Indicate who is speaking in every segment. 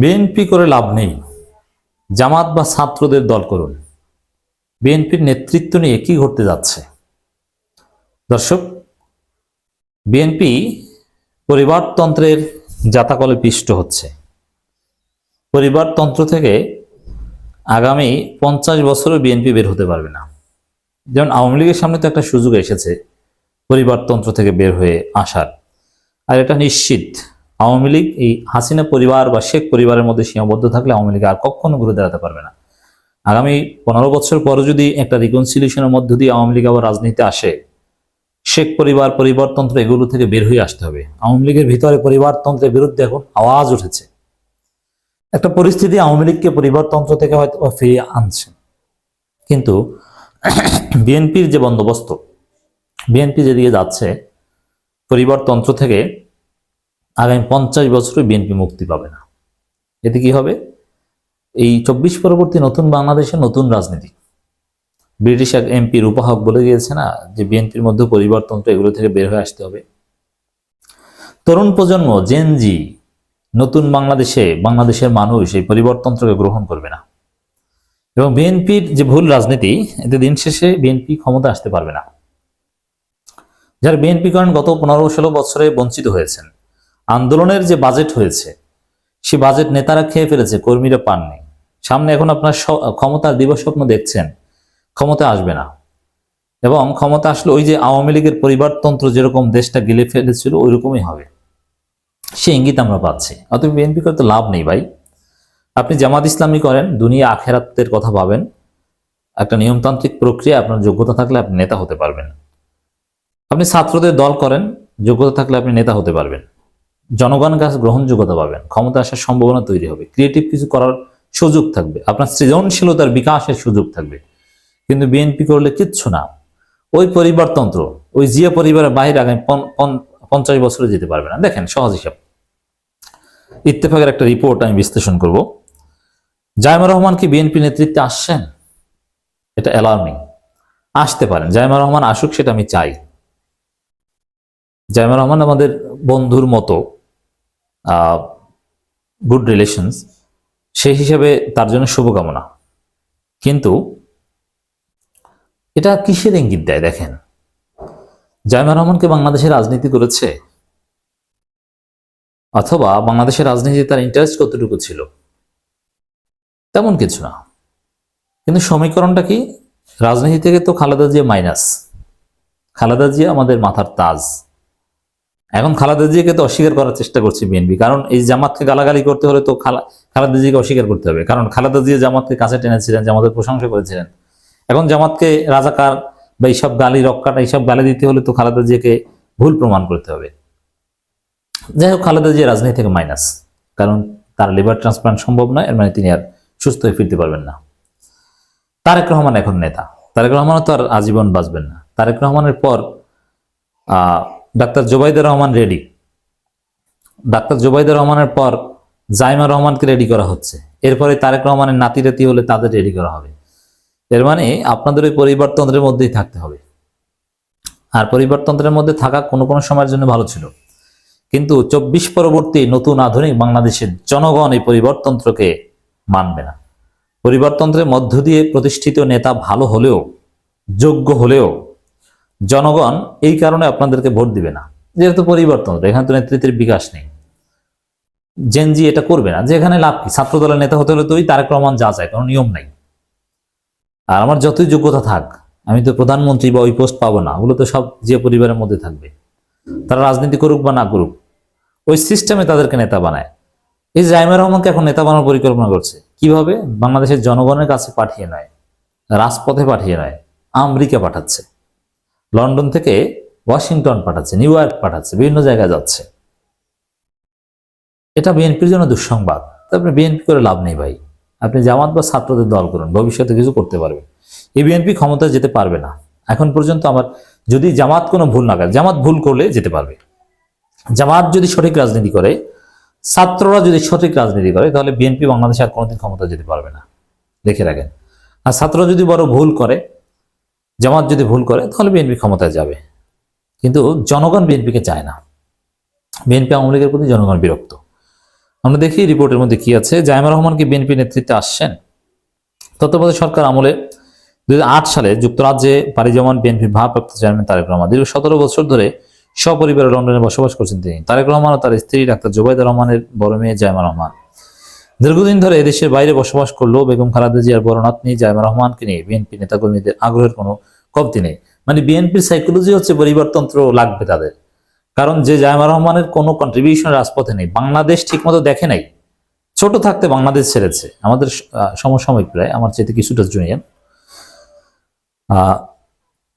Speaker 1: BNP করে লাভ নেই। জামাত বা ছাত্রদের দল করুন। বিএনপির নেতৃত্ব নিয়ে কি ঘটতে যাচ্ছে? দর্শক বিএনপি পরিবারতন্ত্রের জাতাকলে পিষ্ট হচ্ছে। পরিবারতন্ত্র থেকে আগামী পঞ্চাশ বছরও বিএনপি বের হতে পারবে না। যেমন আওয়ামী লীগের সামনে তো একটা সুযোগ এসেছে পরিবারতন্ত্র থেকে বের হয়ে আসার। আর এটা নিশ্চিত আওয়ামী লীগ এই হাসিনা পরিবার বা শেখ পরিবারের মধ্যে সীমাবদ্ধ থাকলে আওয়ামী লীগ আর কখনো ঘুরে দাঁড়াতে পারবে না। আগামী পনেরো বছর পরে যদি একটা রিকনসিলিয়েশনের মধ্য দিয়ে আওয়ামী লীগ আবার রাজনীতিতে আসে, শেখ পরিবার পরিবারতন্ত্র এগুলো থেকে বের হয়ে আসতে হবে। আওয়ামী লীগের ভিতরে পরিবারতন্ত্রের বিরুদ্ধে এখন আওয়াজ উঠেছে। একটা পরিস্থিতি আওয়ামী লীগকে পরিবারতন্ত্র থেকে হয়তো ফিরিয়ে আনছে। কিন্তু বিএনপির যে বন্দোবস্ত, বিএনপি যেদিকে যাচ্ছে, পরিবারতন্ত্র থেকে আগামী পঞ্চাশ বছরে বিএনপি মুক্তি পাবে না। এতে কি হবে? এই চব্বিশ পরবর্তী নতুন বাংলাদেশে নতুন রাজনীতি। ব্রিটিশ এক এমপি রূপাহক বলে গিয়েছে না যে, বিএনপির মধ্যে পরিবারতন্ত্র এগুলো থেকে বের হয়ে আসতে হবে। তরুণ প্রজন্ম জেনজি নতুন বাংলাদেশে, বাংলাদেশের মানুষ এই পরিবারতন্ত্রকে গ্রহণ করবে না। এবং বিএনপির যে ভুল রাজনীতি, এতে দিন শেষে বিএনপি ক্ষমতা আসতে পারবে না। যারা বিএনপি করেন গত পনেরো ষোলো বছরে বঞ্চিত হয়েছেন আন্দোলনের যে বাজেট হয়েছে, সে বাজেট নেতারা খেয়ে ফেলেছে, কর্মীরা পাননি। সামনে এখন আপনার ক্ষমতার দিবস স্বপ্ন দেখছেন, ক্ষমতা আসবে না। এবং ক্ষমতা আসলে ওই যে আওয়ামী লীগের পরিবারতন্ত্র যেরকম দেশটা গিলে ফেলেছিল ওই রকমই হবে। সে ইঙ্গিত আমরা পাচ্ছি। অতএব বিএনপি তো লাভ নেই ভাই। আপনি জামাত ইসলামী করেন, দুনিয়া আখেরাতের কথা ভাবেন। একটা নিয়মতান্ত্রিক প্রক্রিয়া, আপনার যোগ্যতা থাকলে আপনি নেতা হতে পারবেন। আপনি ছাত্রদের দল করেন, যোগ্যতা থাকলে আপনি নেতা হতে পারবেন। জনগণের কাছে গ্রহণযোগ্যতা পাবেন, ক্ষমতা আসার সম্ভাবনা তৈরি হবে ক্রিয়েটিভ কিছু করার সুযোগ থাকবে, আপনার সৃজনশীলতার বিকাশের সুযোগ থাকবে, কিন্তু বিএনপি করলে কিচ্ছু না। ওই পরিবারতন্ত্র, ওই জিয়া পরিবারের বাইরে আগামী পঞ্চাশ বছরে যেতে পারবে না। দেখেন, সহজ হিসাব। ইত্তেফাকের একটা রিপোর্ট আমি বিশ্লেষণ করব। জায়মা রহমান কি বিএনপি নেতৃত্বে আসছেন? এটা অ্যালার্মিং আসতে পারেন। জায়মা রহমান আসুক, সেটা আমি চাই। জায়মা রহমান আমাদের বন্ধুর মতো। গুড রিলেশনস সেই হিসেবে তার জন্য শুভকামনা। কিন্তু এটা কিসের ইঙ্গিত দেয় দেখেন? জায়মা রহমানকে বাংলাদেশের রাজনীতি করেছে? অথবা বাংলাদেশের রাজনীতিতে তার ইন্টারেস্ট কতটুকু ছিল? তেমন কিছু না। কিন্তু সমীকরণটা কি? রাজনীতি থেকে তো খালেদা জিয়া মাইনাস খালেদা জিয়া আমাদের মাথার তাজ। এখন খালাদা জিয়াকে তো অস্বীকার করার চেষ্টা করছে বিএনপি, কারণ এই জামাতকে গালাগালি করতে হলে তো খালা খালেদা জিয়াকে অস্বীকার করতে হবে। কারণ খালেদা জিয়া জামাতকে কাছে টেনেছিলেন, জামাতের প্রশংসা করেছিলেন। এখন জামাতকে রাজাকার বা এইসব গালি রক্ষাটা, এইসব গালি দিতে হলে তো খালেদা জিয়াকে ভুল প্রমাণ করতে হবে। যাই হোক, খালেদা জিয়া রাজনীতি থেকে মাইনাস কারণ তার লিভার ট্রান্সপ্লান্ট সম্ভব নয়, এর মানে তিনি আর সুস্থ হয়ে ফিরতে পারবেন না। তারেক রহমান এখন নেতা। তারেক রহমানও তো আর আজীবন বাঁচবেন না। তারেক রহমানের পর ডাক্তার জোবাইদুর রহমান রেডি ডাক্তার জোবাইদুর রহমানের পর জাইমা রহমানকে রেডি করা হচ্ছে। এরপরে তারেক রহমানের নাতি রেতি হলে তাদের রেডি করা হবে। এর মানে আপনাদের ওই পরিবারতন্ত্রের মধ্যেই থাকতে হবে। আর পরিবারতন্ত্রের মধ্যে থাকা কোনো কোনো সময়ের জন্য ভালো ছিল। কিন্তু চব্বিশ পরবর্তী নতুন আধুনিক বাংলাদেশের জনগণ এই পরিবারতন্ত্রকে মানবে না। পরিবারতন্ত্রের মধ্য দিয়ে প্রতিষ্ঠিত নেতা ভালো হলেও, যোগ্য হলেও জনগণ এই কারণে আপনাদেরকে ভোট দিবে না। যেহেতু পরিবর্তন এখানে তো নেতৃত্বের বিকাশ নেই। জেনজি এটা করবে না। যেখানে লাভ কি? ছাত্র দলের নেতা হতে হলে তো ওই তারেক রহমান যা চায়, কোনো নিয়ম নাই। আর আমার যতই যোগ্যতা থাক, আমি তো প্রধানমন্ত্রী বা ওই পোস্ট পাবো না। ওগুলো তো সব যে পরিবারের মধ্যে থাকবে। তারা রাজনীতি করুক বা না করুক, ওই সিস্টেমে তাদেরকে নেতা বানায়। এই জাইমা রহমানকে এখন নেতা বানানোর পরিকল্পনা করছে, কীভাবে? বাংলাদেশের জনগণের কাছে পাঠিয়ে নয়, রাজপথে পাঠিয়ে নয়, আমেরিকা পাঠাচ্ছে। লন্ডন থেকে ওয়াশিংটন পাঠাচ্ছে, নিউ ইয়র্ক পাঠাচ্ছে, বিভিন্ন জায়গায় যাচ্ছে। এটা বিএনপির জন্য দুঃসংবাদ। তারপরে বিএনপি করে লাভ নেই ভাই। আপনি জামাত বা ছাত্রদের দল করুন, ভবিষ্যতে কিছু করতে পারবে। এই বিএনপি ক্ষমতায় যেতে পারবে না। এখন পর্যন্ত আমার, যদি জামাত কোনো ভুল না করে, জামাত ভুল করলে যেতে পারবে। জামাত যদি সঠিক রাজনীতি করে, ছাত্ররা যদি সঠিক রাজনীতি করে, তাহলে বিএনপি বাংলাদেশে আর কোনোদিন ক্ষমতা যেতে পারবে না। দেখে রাখেন। আর ছাত্ররা যদি বড় ভুল করে জামাত যদি ভুল করে, তাহলে বিএনপি ক্ষমতায় যাবে। কিন্তু জনগণ বিএনপিকে চায় না। বিএনপি আওয়ামী লীগের প্রতি জনগণ বিরক্ত। আমরা দেখি রিপোর্টের মধ্যে কি আছে জাইমা রহমান কি বিএনপি নেতৃত্বে আসছেন? তত্ত্বাবধায়ক সরকার আমলে দু হাজার আট সালে যুক্তরাজ্যে পাড়ি জমান বিএনপির ভারপ্রাপ্ত চেয়ারম্যান তারেক রহমান। দীর্ঘ সতেরো বছর ধরে সপরিবারে লন্ডনে বসবাস করছেন তিনি। তারেক রহমান ও তার স্ত্রী ডাক্তার জুবাইদা রহমানের বড় মেয়ে জাইমা রহমান। দীর্ঘদিন ধরে এদেশের বাইরে বসবাস করলেও বেগম খালেদা জিয়ার বড় নাতনি জাইমা রহমানকে নিয়ে বিএনপি নেতাকর্মীদের আগ্রহের কোনো কমতি নেই। মানে বিএনপির সাইকোলজি হচ্ছে পরিবারতন্ত্র লাগবে তাদের। কারণ যে জাইমা রহমানের কোনো কন্ট্রিবিউশন রাজপথে নেই বাংলাদেশ ঠিকমতো দেখে নাই। ছোট থাকতে বাংলাদেশ ছেড়েছে। আমাদের সমসাময়িক প্রায় আমার চেয়ে কিছুটা জুনিয়র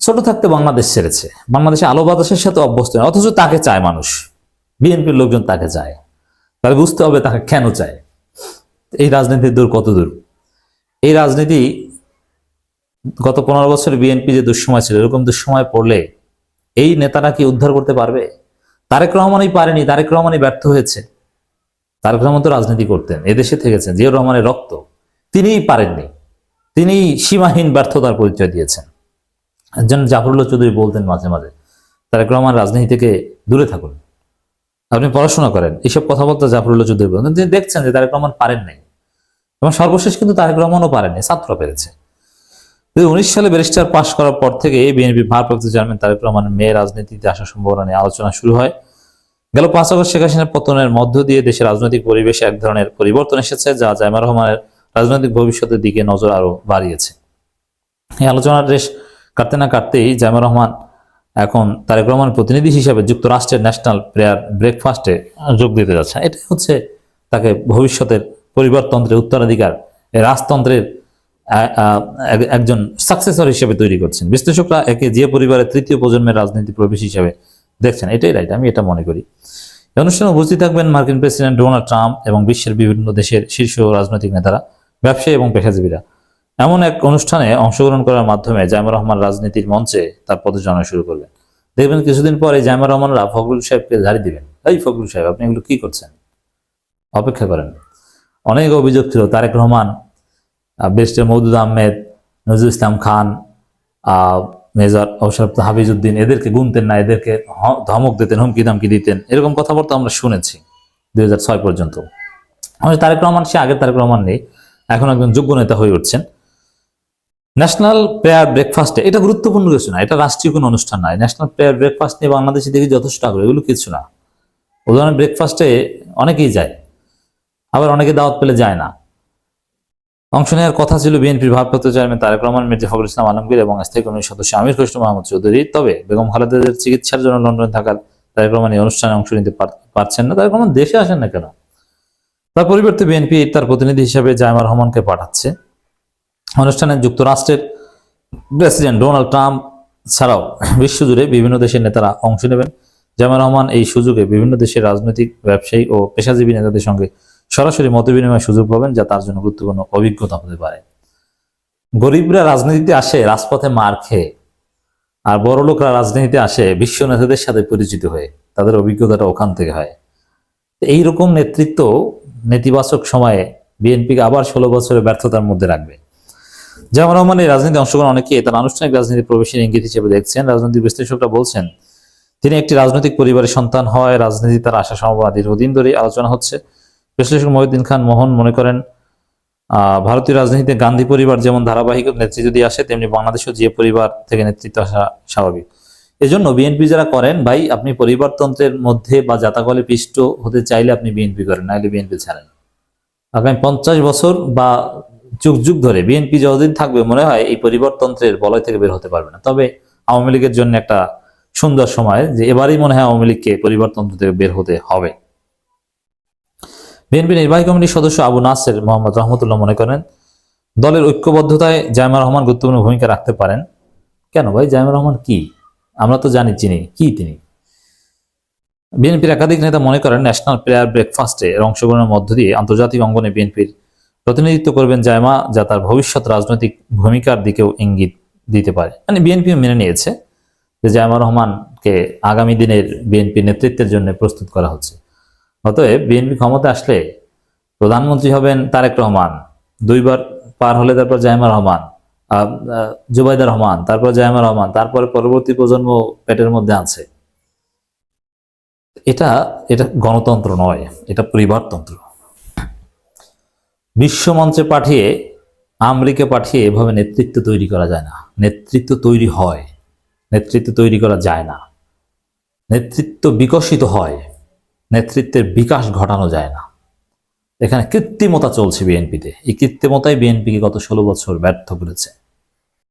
Speaker 1: ছোট থাকতে বাংলাদেশ ছেড়েছে। বাংলাদেশে আলো বাতাসের সাথে অভ্যস্ত নয়, অথচ তাকে চায় মানুষ। বিএনপির লোকজন তাকে চায়। তাহলে বুঝতে হবে তাকে কেন চায়। এই রাজনীতির দূর কত দূর? এই রাজনীতি গত পনেরো বছর বিএনপি যে দুঃসময় ছিল, এরকম দুঃসময় পড়লে এই নেতারা কি উদ্ধার করতে পারবে? তারেক রহমানই পারেনি, তারেক রহমানই ব্যর্থ হয়েছে। তারেক রহমান তো রাজনীতি করতেন, এদেশে থেকেছেন, জিয়াউর রহমানের রক্ত। তিনিই পারেননি তিনি সীমাহীন ব্যর্থতার পরিচয় দিয়েছেন। একজন জাফরুল্লাহ চৌধুরী বলতেন মাঝে মাঝে, তারেক রহমান রাজনীতি থেকে দূরে থাকুন। আপনি পড়াশোনা করেন এইসব কথাবার্তা জাফরুল্লাহ চৌধুরী বলতেন তিনি দেখছেন যে তারেক রহমান পারেন নাই। এবং সর্বশেষ কিন্তু তারেক রহমানও পারেনি ছাত্র পেরেছে। উনিশ সালে ব্যারিস্টার পাশ করার পর থেকে বিএনপি ভারপ্রাপ্ত চেয়ারম্যান তারেক রহমানের মেয়ে রাজনীতিতে আসার সম্ভাবনা নিয়ে আলোচনা শুরু হয়। গেল পাঁচ আগস্ট শেখ হাসিনার পতনের মধ্য দিয়ে দেশের রাজনৈতিক পরিবেশে এক ধরনের পরিবর্তন এসেছে, যা জাইমা রহমানের রাজনৈতিক ভবিষ্যতের দিকে নজর আরও বাড়িয়েছে। এই আলোচনার রেশ কাটতে না কাটতেই জাইমা রহমান এখন তারেক রহমান প্রতিনিধি হিসেবে যুক্তরাষ্ট্রের ন্যাশনাল প্রেয়ার ব্রেকফাস্টে যোগ দিতে যাচ্ছেন এটাই হচ্ছে তাকে ভবিষ্যতের পরিবারতন্ত্রের উত্তরাধিকার। রাজতন্ত্রের একজন সাকসেসর হিসেবে তৈরি করছেন। বিশ্লেষকরা একে যে পরিবারের তৃতীয় প্রজন্মের রাজনীতি প্রবেশ হিসেবে দেখছেন, এটাই রাইট আমি এটা মনে করি। এই অনুষ্ঠানে উপস্থিত থাকবেন মার্কিন প্রেসিডেন্ট ডোনাল্ড ট্রাম্প এবং বিশ্বের বিভিন্ন দেশের শীর্ষ রাজনৈতিক নেতারা, ব্যবসায়ী এবং পেশাজীবীরা। এমন এক অনুষ্ঠানে অংশগ্রহণ করার মাধ্যমে জাইমা রহমান রাজনীতির মঞ্চে তার পদচারণা শুরু করলেন। দেখবেন কিছুদিন পরে জাইমা রহমানরা ফখরুল সাহেবকে ঝাড়ি দিবেন। এই ফখরুল সাহেব, আপনি এগুলো কি করছেন? অপেক্ষা করেন। অনেক অভিযোগ ছিল, তারেক রহমান বেস্টের মৌদুদ আহমেদ, নজরুল ইসলাম খান মেজর অবসরপ্ত হাফিজউদ্দিন, এদেরকে গুনতেন না, এদেরকে ধমক দিতেন, হুমকি দামকি দিতেন, এরকম কথাবার্তা আমরা শুনেছি দুই হাজার ছয় পর্যন্ত। আমাদের তারেক রহমান সে আগের তারেক রহমান নেই, এখন একজন যোগ্য নেতা হয়ে উঠছেন। ন্যাশনাল প্রেয়ার ব্রেকফাস্টে এটা গুরুত্বপূর্ণ কিছু না, এটা রাষ্ট্রীয় কোনো অনুষ্ঠান নয়। ন্যাশনাল প্রেয়ার ব্রেকফাস্ট নিয়ে বাংলাদেশে দেখি যথেষ্ট আগ্রহ, এগুলো কিছু না। উদাহরণ ব্রেকফাস্টে অনেকেই যায়, আবার অনেকে দাওয়াত পেলে যায় না। অংশ নেওয়ার কথা ছিল বিএনপির ভারপ্রাপ্ত চেয়ারম্যান তারেক রহমান, মির্জা ফখরুল ইসলাম, আলমগীর এবং স্থায়ী কমিটির সদস্য আমির খসরু, মাহমুদ চৌধুরী। তবে বেগম খালেদাদের চিকিৎসার জন্য লন্ডনে থাকার তারেক রহমান এই অনুষ্ঠানে অংশ নিতে পারছেন না। তারেক রহমান দেশে আসেন না কেন? তার পরিবর্তে বিএনপি তার প্রতিনিধি হিসেবে জায়মা রহমানকে পাঠাচ্ছে। অনুষ্ঠানে যুক্তরাষ্ট্রের প্রেসিডেন্ট ডোনাল্ড ট্রাম্প ছাড়াও বিশ্বজুড়ে বিভিন্ন দেশের নেতারা অংশ নেবেন। জামা রহমান এই সুযোগে বিভিন্ন দেশের রাজনৈতিক ব্যবসায়ী ও পেশাজীবী নেতাদের সঙ্গে সরাসরি মত বিনিময়ের সুযোগ পাবেন, যা তার জন্য গুরুত্বপূর্ণ অভিজ্ঞতা হতে পারে। গরিবরা রাজনীতিতে আসে রাজপথে মার খেয়ে, আর বড় লোকরা রাজনীতিতে আসে বিশ্ব নেতাদের সাথে পরিচিত হয়ে, তাদের অভিজ্ঞতাটা ওখান থেকে হয়। তো এইরকম নেতৃত্ব নেতিবাচক সময়ে বিএনপিকে আবার ষোলো বছরের ব্যর্থতার মধ্যে রাখবে। জামা রহমান এই রাজনীতি অংশগ্রহণ অনেকেই তার আনুষ্ঠানিক রাজনীতি প্রবেশের ইঙ্গিত হিসেবে দেখছেন। রাজনৈতিক বিশ্লেষকরা বলছেন, তিনি একটি রাজনৈতিক পরিবারের সন্তান হয় রাজনীতি তার আশা সম্ভাবনা দীর্ঘদিন ধরে আলোচনা হচ্ছে। বিশ্লেষক মহিউদ্দিন খান মোহন মনে করেন ভারতীয় রাজনীতিতে গান্ধী পরিবার যেমন ধারাবাহিক নেতৃত্ব দিয়ে আসে, তেমনি বাংলাদেশেও যে পরিবার থেকে নেতৃত্ব আসা স্বাভাবিক। এজন্য বিএনপি যারা করেন, ভাই, আপনি পরিবারতন্ত্রের মধ্যে বা জাতাকলে পিষ্ট হতে চাইলে আপনি বিএনপি করেন, নাহলে বিএনপি ছাড়েন। আগামী পঞ্চাশ বছর বা যুগ যুগ ধরে বিএনপি যতদিন থাকবে মনে হয় এই পরিবারতন্ত্রের বলয় থেকে বের হতে পারবে না। তবে আওয়ামী লীগের জন্য একটা সুন্দর সময় যে এবারেই মনে হয় আওয়ামী লীগকে পরিবারতন্ত্র থেকে বের হতে হবে। বিএনপি নির্বাহী কমিটির সদস্য আবু নাসের মোহাম্মদ রহমতুল্লাহ মনে করেন, দলের ঐক্যবদ্ধতায় জায়মা রহমান গুরুত্বপূর্ণ ভূমিকা রাখতে পারেন। কেন ভাই? জায়মা রহমান কি? আমরা তো জানি চিনি কি তিনি? বিএনপির একাধিক নেতা মনে করেন, ন্যাশনাল প্লেয়ার ব্রেকফাস্টে অংশগ্রহণের মধ্য দিয়ে আন্তর্জাতিক অঙ্গনে বিএনপির প্রতিনিধিত্ব করবেন জায়মা, যা তার ভবিষ্যৎ রাজনৈতিক ভূমিকার দিকেও ইঙ্গিত দিতে পারে। মানে বিএনপিও মেনে নিয়েছে যে জায়মা রহমানকে আগামী দিনের বিএনপি নেতৃত্বের জন্য প্রস্তুত করা হচ্ছে। অতএব বিএনপি ক্ষমতা আসলে প্রধানমন্ত্রী হবেন তারেক রহমান, দুইবার পার হলে তারপর জায়মা রহমান জুবাইদা রহমান, তারপর জায়মা রহমান, তারপরে পরবর্তী প্রজন্ম পেটের মধ্যে আছে। এটা এটা গণতন্ত্র নয়, এটা পরিবারতন্ত্র। বিশ্বমঞ্চে পাঠিয়ে আমরিকে পাঠিয়ে এভাবে নেতৃত্ব তৈরি করা যায় না। নেতৃত্ব তৈরি হয়। নেতৃত্ব তৈরি করা যায় না। নেতৃত্ব বিকশিত হয়। নেতৃত্বের বিকাশ ঘটানো যায় না। এখানে কৃত্রিমতা চলছে বিএনপিতে। এই কৃত্রিমতাই বিএনপিকে গত ষোলো বছর ব্যর্থ করেছে।